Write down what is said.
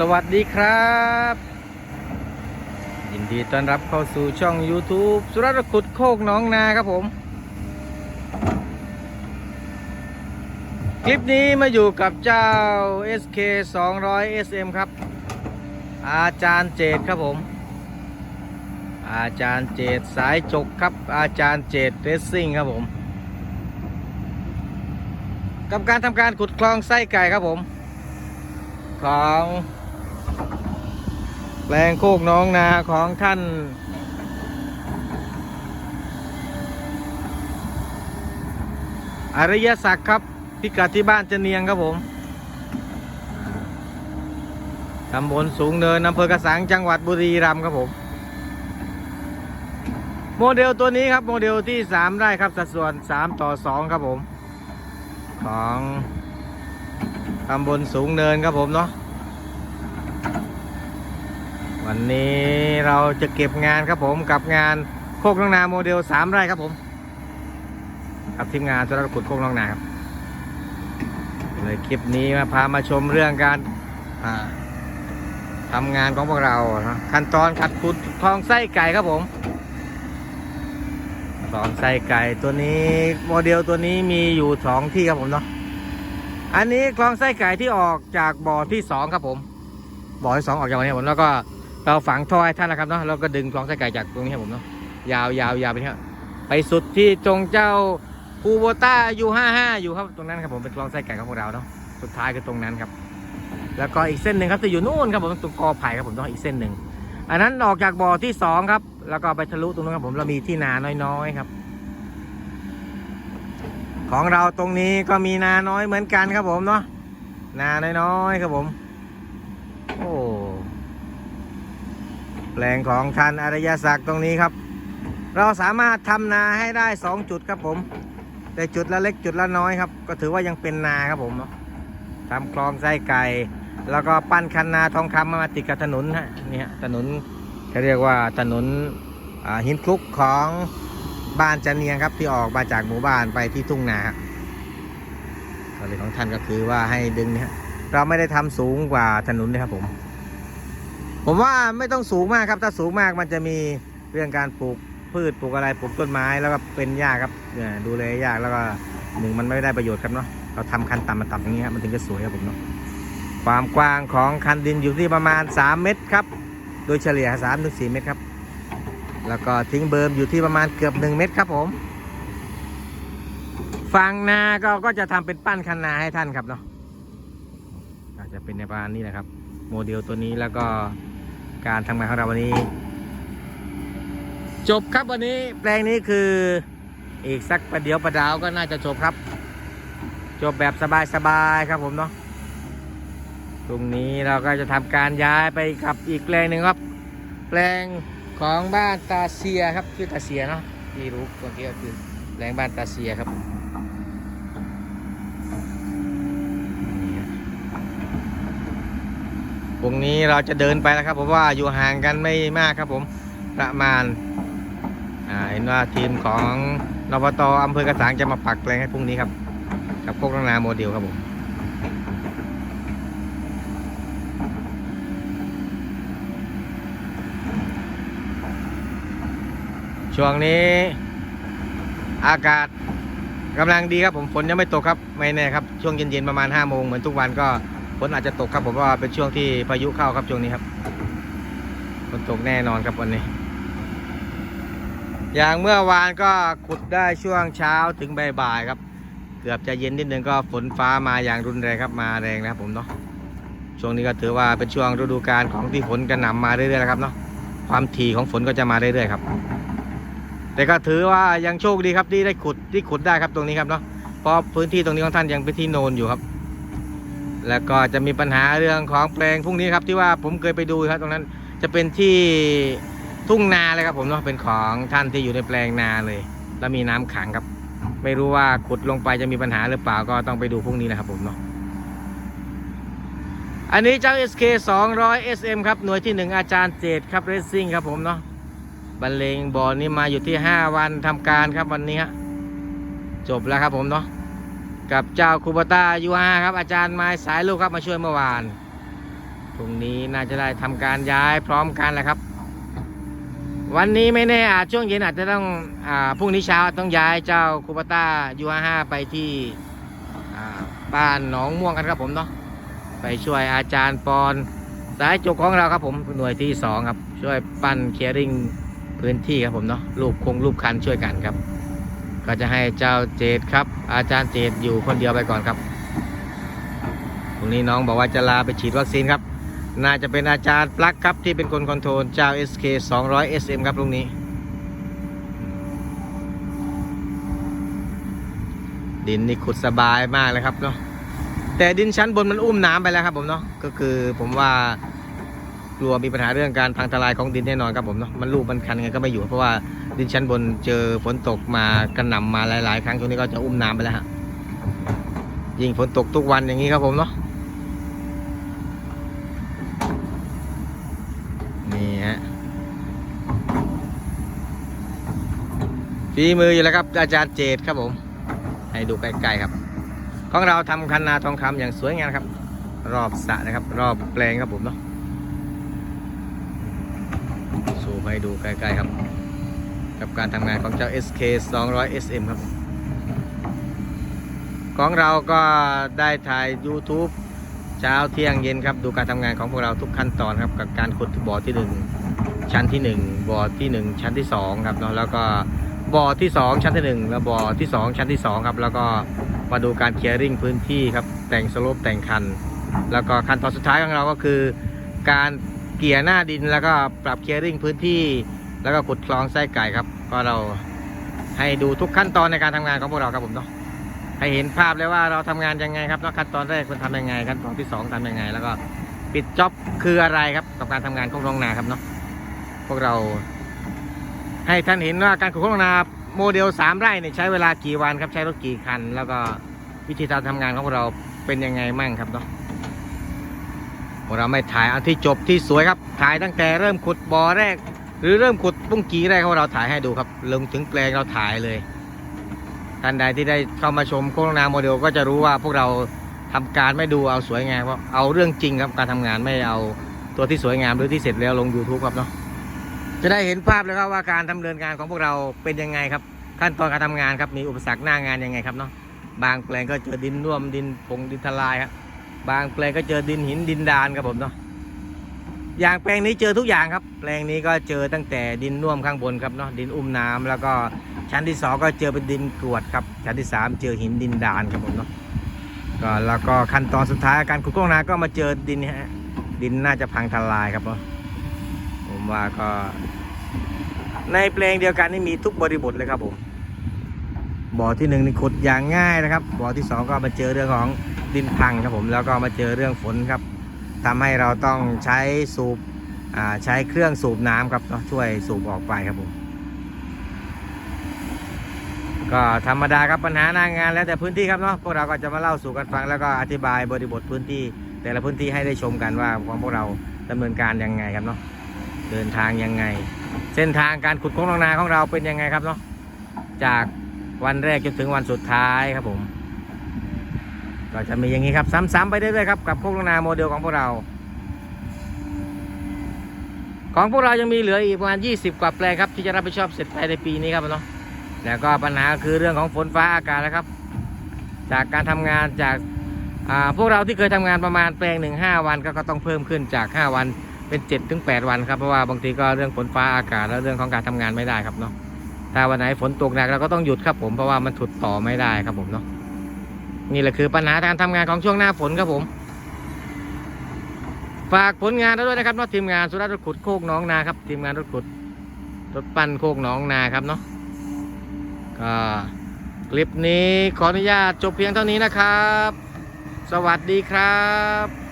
สวัสดีครับ ยินดีต้อนรับเข้าสู่ช่อง YouTube สุรขุดโคกหน้องนาครับผม คลิปนี้มาอยู่กับเจ้า SK 200 SM ครับ อาจารย์เจตครับผม อาจารย์เจตสายจกครับ อาจารย์เจตเรสซิ่งครับผม กับการทำการขุดคลองไส้ไก่ครับผมของ ลงโคกน้องนาของท่าน อริยศักดิ์ครับ พิกัดที่บ้านจะเนียงครับผมตำบลสูงเนินอำเภอกระสังจังหวัดบุรีรัมย์ครับผม โมเดลตัวนี้ครับโมเดลที่ 3 ได้ครับ สัดส่วน 3 ต่อ 2 ครับผม ของตำบลสูงเนินครับผมเนาะ วันนี้เราจะเก็บงานครับผมกับงานโคกน้องนาโมเดล3ไร่ครับผมกับทีมงานสำหรับขุดโคกน้องนาครับเลยคลิปนี้มาพามาชมเรื่องการทำงานของพวกเราขั้นตอนขัดขุดคลองไส้ไก่ครับผมคลองไส้ไก่ตัวนี้โมเดลตัวนี้มีอยู่สองที่ครับผมเนาะอันนี้คลองไส้ไก่ที่ออกจากบ่อที่สองครับผมบ่อที่สองออกจากบ่อนี้ผมแล้วก็ เราฝังท่อให้ท่านนะครับเนาะเราก็ดึงคลองไส้ไก่จากตรงนี้ครับผมเนาะยาวยาวยาวไปเนี่ยไปสุดที่ตรงเจ้าคูโบต้ายูห้าห้าอยู่ครับตรงนั้นครับผมเป็นคลองไส้ไก่ของพวกเราเนาะสุดท้ายคือตรงนั้นครับ แล้วก็อีกเส้นหนึ่งครับจะอยู่นู่นครับผมตรงกอไผ่ครับผมเนาะอีกเส้นหนึ่งอันนั้นออกจากบ่อที่สองครับ แล้วก็ไปทะลุตรงนู้นครับผมเรามีที่นาน้อยๆครับ ของเราตรงนี้ก็มีนาน้อยเหมือนกันครับผมเนาะนาน้อยๆครับผม โอ้ แปลงของท่านอริยศักดิ์ตรงนี้ครับ เราสามารถทำนาให้ได้สองจุดครับผมแต่จุดละเล็กจุดละน้อยครับ ก็ถือว่ายังเป็นนาครับผมเนาะทำคลองไส้ไก่ แล้วก็ปั้นคันนาทองคำมาติดกับถนนฮะนี่ฮะถนนเขาเรียกว่าถนนหินคลุกของบ้านจันเนียงครับที่ออกมาจากหมู่บ้านไปที่ทุ่งนาครับก็เลยของท่านก็คือว่าให้ดึงเนี่ยเราไม่ได้ทำสูงกว่าถนนนะครับผม ผมว่าไม่ต้องสูงมากครับ ถ้าสูงมากมันจะมีเรื่องการปลูกพืชปลูกอะไรปลูกต้นไม้แล้วก็เป็นหญ้าครับเนี่ยดูแลยากแล้วก็หนึ่งมันไม่ได้ประโยชน์ครับเนาะเราทำคันต่ำมาต่ำอย่างนี้ครับมันถึงจะสวยครับผมเนาะความกว้างของคันดินอยู่ที่ประมาณ 3 เมตรครับ โดยเฉลี่ย3ถึง4เมตรครับ แล้วก็ทิ้งเบิร์มอยู่ที่ประมาณเกือบ 1 เมตรครับผมฝั่งนาก็ก็จะทำเป็นปั้นคันนาให้ท่านครับเนาะอาจจะเป็นในประมาณนี้นะครับ โมเดลตัวนี้แล้วก็ การทำงานของเราวันนี้ จบครับวันนี้แปลงนี้คืออีกสักประเดี๋ยวประดาวก็น่าจะจบครับ จบแบบสบายๆครับผมเนาะตรงนี้เราก็จะทำการย้ายไปกับอีกแปลงหนึ่งครับ แปลงของบ้านตาเซียครับชื่อตาเซียเนาะที่รู้เมื่อกี้ก็คือแปลงบ้านตาเซียครับ ตรงนี้เราจะเดินไปแล้วครับผมว่าอยู่ห่างกันไม่มากครับผมประมาณอ่าเห็นว่าทีมของนปตอำเภอกระสังจะมาปักแปลงให้พรุ่งนี้ครับ กับพวกนาโมเดลครับผมช่วงนี้อากาศกำลังดีครับผมฝนยังไม่ตกครับ ไม่แน่ครับ ช่วงเย็นๆประมาณ5โมงเหมือนทุกวันก็ นอาจจะตกครับผมว่าเป็นช่วงที่พายุเข้าครับช่วงนี้ครับฝนตกแน่นอนครับวันนี้ อย่างเมื่อวานก็ขุดได้ช่วงเช้าถึงบ่ายๆครับ เกือบจะเย็นนิดนึงก็ฝนฟ้ามาอย่างรุนแรงครับมาแรงนะครับผมเนาะช่วงนี้ก็ถือว่าเป็นช่วงฤดูกาลของที่ฝนกระหน่ำมาเรื่อยๆนะครับเนาะความถี่ของฝนก็จะมาเรื่อยๆครับ แต่ก็ถือว่ายังโชคดีครับที่ได้ขุดที่ขุดได้ครับตรงนี้ครับเนาะเพราะพื้นที่ตรงนี้ของท่านยังเป็นที่โนนอยู่ครับ แล้วก็จะมีปัญหาเรื่องของแปลงพวกนี้ครับที่ว่าผมเคยไปดูครับตรงนั้นจะเป็นที่ทุ่งนาเลยครับผมเนาะเป็นของท่านที่อยู่ในแปลงนาเลย แล้วมีน้ำขังครับ ไม่รู้ว่าขุดลงไปจะมีปัญหาหรือเปล่าก็ต้องไปดูพวกนี้นะครับผมเนาะอันนี้เจ้า SK 200 SM ครับหน่วยที่ 1 อาจารย์เจตครับเรซซิ่งครับผมเนาะบรรเลงบอลนี่มาอยู่ที่ 5 วันทำการครับวันนี้ฮะจบแล้วครับผมเนาะ กับเจ้าคูบตายูฮาครับ อาจารย์ไม้สายลูกครับมาช่วยเมื่อวานพรุ่งนี้น่าจะได้ทำการย้ายพร้อมกันแหละครับ วันนี้ไม่แน่อาจช่วงเย็นอาจจะต้องอ่าพรุ่งนี้เช้าต้องย้ายเจ้าคูปต้ายูห้าไปที่อ่าบ้านหนองม่วงกันครับผมเนาะไปช่วยอาจารย์ปอนสายจุกของเราครับผมหน่วยที่สองครับช่วยปั้นเคลียร์ริงพื้นที่ครับผมเนาะรูปคงรูปคันช่วยกันครับ ก็จะให้เจ้าเจดครับ อาจารย์เจดอยู่คนเดียวไปก่อนครับตรงนี้น้องบอกว่าจะลาไปฉีดวัคซีนครับ น่าจะเป็นอาจารย์ปลั๊กครับที่เป็นคนคอนโทรลเจ้า SK 200 SM ครับตรงนี้ ดินนี่ขุดสบายมากเลยครับเนาะแต่ดินชั้นบนมันอุ้มน้ำไปแล้วครับผมเนาะก็คือผมว่ากลัวมีปัญหาเรื่องการพังทลายของดินแน่นอนครับผมเนาะมันรูปมันคันไงก็ไม่อยู่เพราะว่า ดินชั้นบนเจอฝนตกมากระหน่ำมาหลาย ๆ ครั้งตรงนี้ก็จะอุ้มน้ำไปแล้วฮะยิ่งฝนตกทุกวันอย่างนี้ครับผมเนาะนี่ฮะฝีมืออยู่แล้วครับ อาจารย์เจดครับผม ให้ดูใกล้ๆครับ ของเราทำคันนาทองคำอย่างสวยงามครับ รอบสระนะครับ รอบแปลงครับผมเนาะสูมให้ดูใกล้ๆครับ กับการทำงานของเจ้า SK 200 SM ครับ ของเราก็ได้ถ่าย YouTube เช้าเที่ยงเย็นครับ ดูการทำงานของพวกเราทุกขั้นตอนครับ กับการขุดบ่อที่หนึ่งชั้นที่หนึ่งบ่อที่หนึ่งชั้นที่สองครับเนาะแล้วก็บ่อที่สองชั้นที่หนึ่งแล้วบ่อที่สองชั้นที่สองครับแล้วก็มาดูการเคลียร์ริ่งพื้นที่ครับแต่งสโลปแต่งคัน แล้วก็ขั้นตอนสุดท้ายของเราก็คือ การเกี่ยหน้าดินแล้วก็ปรับเคลียร์ริ่งพื้นที่ แล้วก็ขุดคลองไส้ไก่ครับ ก็เราให้ดูทุกขั้นตอนในการทำงานของพวกเราครับผมเนาะให้เห็นภาพเลยว่าเราทำงานยังไงครับแล้วขั้นตอนแรกคุณทำยังไงขั้นตอนที่สองทำยังไง แล้วก็ปิดจ็อบคืออะไรครับกับการทำงานของโรงนาครับเนาะพวกเรา ให้ท่านเห็นว่าการขุดโรงนาโมเดลสามไร่เนี่ยใช้เวลากี่วันครับใช้รถกี่คัน แล้วก็วิธีการทำงานของพวกเราเป็นยังไงมั่งครับเนาะเราไม่ถ่ายเอาที่จบที่สวยครับ ถ่ายตั้งแต่เริ่มขุดบ่อแรก หรือเริ่มขุดปุ้งกีแรกของเราถ่ายให้ดูครับลงถึงแปลงเราถ่ายเลยท่านใดที่ได้เข้ามาชมโฆษณาโมเดลก็จะรู้ว่าพวกเราทำการไม่ดูเอาสวยงามเพราะเอาเรื่องจริงครับการทำงานไม่เอาตัวที่สวยงามหรือที่เสร็จแล้วลง YouTube ครับเนาะจะได้เห็นภาพเลยครับว่าการดำเนินงานของพวกเราเป็นยังไงครับ ขั้นตอนการทำงานครับมีอุปสรรคหน้างานยังไงครับเนาะบางแปลงก็เจอดินร่วมดินผงดินทลายครับบางแปลงก็เจอดินหินดินดานครับผมเนาะ อย่างแปลงนี้เจอทุกอย่างครับ แปลงนี้ก็เจอตั้งแต่ดินน่วมข้างบนครับเนาะดินอุ้มน้ำแล้วก็ชั้นที่สองก็เจอเป็นดินกรวดครับชั้นที่สามเจอหินดินดานครับผมเนาะก็แล้วก็ขั้นตอนสุดท้ายการขุดโครงนาก็มาเจอดินฮะดินน่าจะพังทลายครับเนาะผมว่าก็ ในแปลงเดียวกันนี่มีทุกบริบทเลยครับผมบ่อที่หนึ่งนี่ขุดอย่างง่ายนะครับบ่อที่สองก็มาเจอเรื่องของดินพังครับผมแล้วก็มาเจอเรื่องฝนครับ ทำให้เราต้องใช้สูบใช้เครื่องสูบน้ำครับเนาะช่วยสูบออกไปครับผมก็ธรรมดาครับปัญหาหน้างานแล้วแต่พื้นที่ครับเนาะพวกเราก็จะมาเล่าสู่กันฟังแล้วก็อธิบายบริบทพื้นที่ แต่ละพื้นที่ให้ได้ชมกันว่าของพวกเราดำเนินการยังไงครับเนาะเดินทางยังไง เส้นทางการขุดค้งลงนาของเราเป็นยังไงครับเนาะจากวันแรกจนถึงวันสุดท้ายครับผม ก็จะมีอย่างนี้ครับ ซ้ำๆไปเรื่อยๆครับกับโค้งลงนาโมเดลของพวกเรา ของพวกเรายังมีเหลืออีกประมาณ 20 กว่าแปลงครับ ที่จะรับผิดชอบเสร็จภายในปีนี้ครับเนาะแล้วก็ปัญหาคือเรื่องของฝนฟ้าอากาศนะครับ จากการทำงานจากาพวกเราที่เคยทำงานประมาณแปลงหนึ่งห้าวันก็ก็ต้องเพิ่มขึ้นจาก 5 วันเป็น7จ็ถึงแวันครับเพราะว่าบางทีก็เรื่องฝนฟ้าอากาศและเรื่องของการทำงานไม่ได้ครับเนาะถ้าวันไหนฝนตกหนักเราก็ต้องหยุดครับผมเพราะว่ามันถุดต่อไม่ได้ครับผมเนาะ นี่แหละคือปัญหาการทำงานของช่วงหน้าฝนครับผม ฝากผลงานด้วยนะครับเนาะทีมงานสุรัตน์รถขุดโคกน้องนาครับ ทีมงานรถขุดรถปั้นโคกน้องนาครับเนาะก็คลิปนี้ขออนุญาตจบเพียงเท่านี้นะครับ สวัสดีครับ